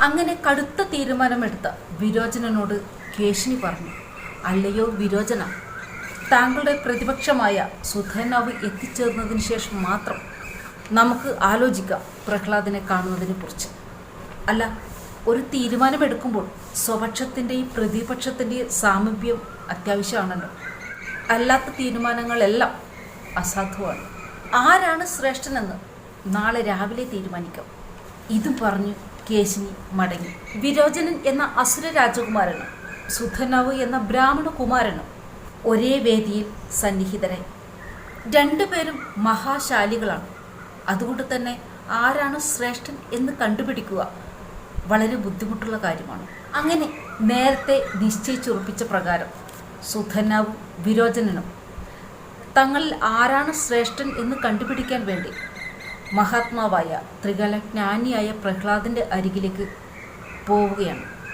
അങ്ങനെ കടുത്ത തീരുമാനമെടുത്ത വിരോചനനോട് കേശിനി പറഞ്ഞു അല്ലയോ വിരോചന താങ്കളുടെ പ്രതിപക്ഷമായ സുധനാവ് എത്തിച്ചേർന്നതിന് ശേഷം മാത്രം നമുക്ക് ആലോചിക്കാം പ്രഹ്ലാദിനെ കാണുന്നതിനെ കുറിച്ച്. അല്ല ഒരു തീരുമാനമെടുക്കുമ്പോൾ സ്വപക്ഷത്തിന്റെയും പ്രതിപക്ഷത്തിന്റെയും സാമീപ്യം അത്യാവശ്യമാണല്ലോ. അല്ലാത്ത തീരുമാനങ്ങളെല്ലാം അസാധുവാണ്. ആരാണ് ശ്രേഷ്ഠനെന്ന് നാളെ രാവിലെ തീരുമാനിക്കാം. ഇതും പറഞ്ഞു കേശിനി മടങ്ങി. വിരോചനൻ എന്ന അസുര രാജകുമാരനും സുധനാവ് എന്ന ബ്രാഹ്മണ കുമാരനും ഒരേ വേദിയിൽ സന്നിഹിതരായി. രണ്ടുപേരും മഹാശാലികളാണ്. അതുകൊണ്ട് തന്നെ ആരാണ് ശ്രേഷ്ഠൻ എന്ന് കണ്ടുപിടിക്കുക വളരെ ബുദ്ധിമുട്ടുള്ള കാര്യമാണ്. അങ്ങനെ നേരത്തെ നിശ്ചയിച്ചുറപ്പിച്ച പ്രകാരം സുധനാവും വിരോചനനും തങ്ങളിൽ ആരാണ് ശ്രേഷ്ഠൻ എന്ന് കണ്ടുപിടിക്കാൻ വേണ്ടി മഹാത്മാവായ ത്രികലജ്ഞാനിയായ പ്രഹ്ലാദിന്റെ അരികിലേക്ക് പോവുകയാണ്.